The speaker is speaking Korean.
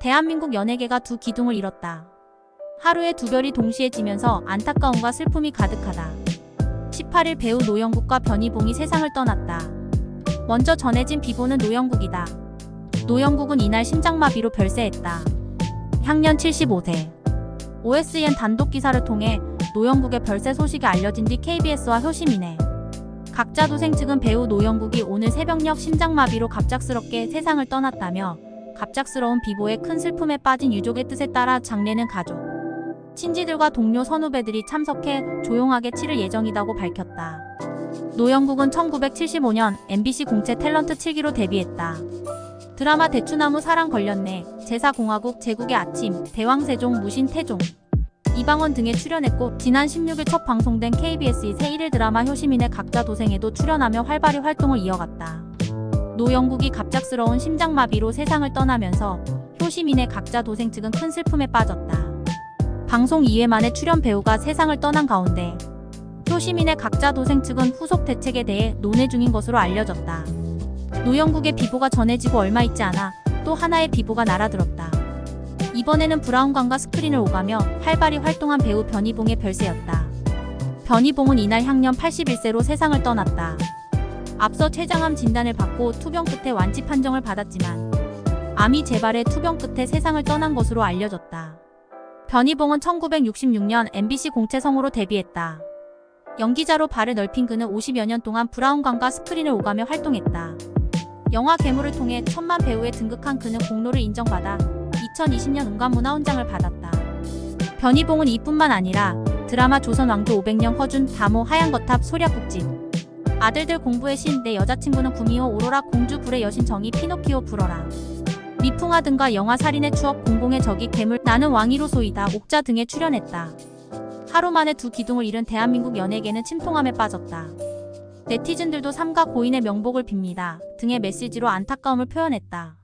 대한민국 연예계가 두 기둥을 잃었다. 하루에 두 별이 동시에 지면서 안타까움과 슬픔이 가득하다. 18일 배우 노영국과 변희봉이 세상을 떠났다. 먼저 전해진 비보는 노영국이다. 노영국은 이날 심장마비로 별세했다. 향년 75세. OSN 단독 기사를 통해 노영국의 별세 소식이 알려진 뒤 KBS와 효심이네. 각자 도생 측은 배우 노영국이 오늘 새벽녘 심장마비로 갑작스럽게 세상을 떠났다며 갑작스러운 비보에 큰 슬픔에 빠진 유족의 뜻에 따라 장례는 가족, 친지들과 동료 선후배들이 참석해 조용하게 치를 예정이라고 밝혔다. 노영국은 1975년 MBC 공채 탤런트 7기로 데뷔했다. 드라마 대추나무 사랑 걸렸네, 제사공화국 제국의 아침, 대왕세종 무신 태종, 이방원 등에 출연했고 지난 16일 첫 방송된 KBS 새 1일 드라마 효시민의 각자 도생에도 출연하며 활발히 활동을 이어갔다. 노영국이 갑작스러운 심장마비로 세상을 떠나면서 효시민의 각자 도생 측은 큰 슬픔에 빠졌다. 방송 2회 만에 출연 배우가 세상을 떠난 가운데 효시민의 각자 도생 측은 후속 대책에 대해 논의 중인 것으로 알려졌다. 노영국의 비보가 전해지고 얼마 있지 않아 또 하나의 비보가 날아들었다. 이번에는 브라운관과 스크린을 오가며 활발히 활동한 배우 변희봉의 별세였다. 변희봉은 이날 향년 81세로 세상을 떠났다. 앞서 췌장암 진단을 받고 투병 끝에 완치 판정을 받았지만 암이 재발해 투병 끝에 세상을 떠난 것으로 알려졌다. 변희봉은 1966년 MBC 공채성으로 데뷔했다. 연기자로 발을 넓힌 그는 50여 년 동안 브라운관과 스크린을 오가며 활동했다. 영화 괴물을 통해 천만 배우에 등극한 그는 공로를 인정받아 2020년 운관문화훈장을 받았다. 변희봉은 이뿐만 아니라 드라마 조선왕조 500년 허준, 다모, 하얀거탑, 소략국집, 아들들 공부의 신, 내 여자친구는 구미호, 오로라, 공주, 불의 여신 정의, 피노키오, 불어라, 미풍아 등과 영화 살인의 추억, 공공의 적이, 괴물, 나는 왕이로 소이다, 옥자 등에 출연했다. 하루 만에 두 기둥을 잃은 대한민국 연예계는 침통함에 빠졌다. 네티즌들도 삼가 고인의 명복을 빕니다 등의 메시지로 안타까움을 표현했다.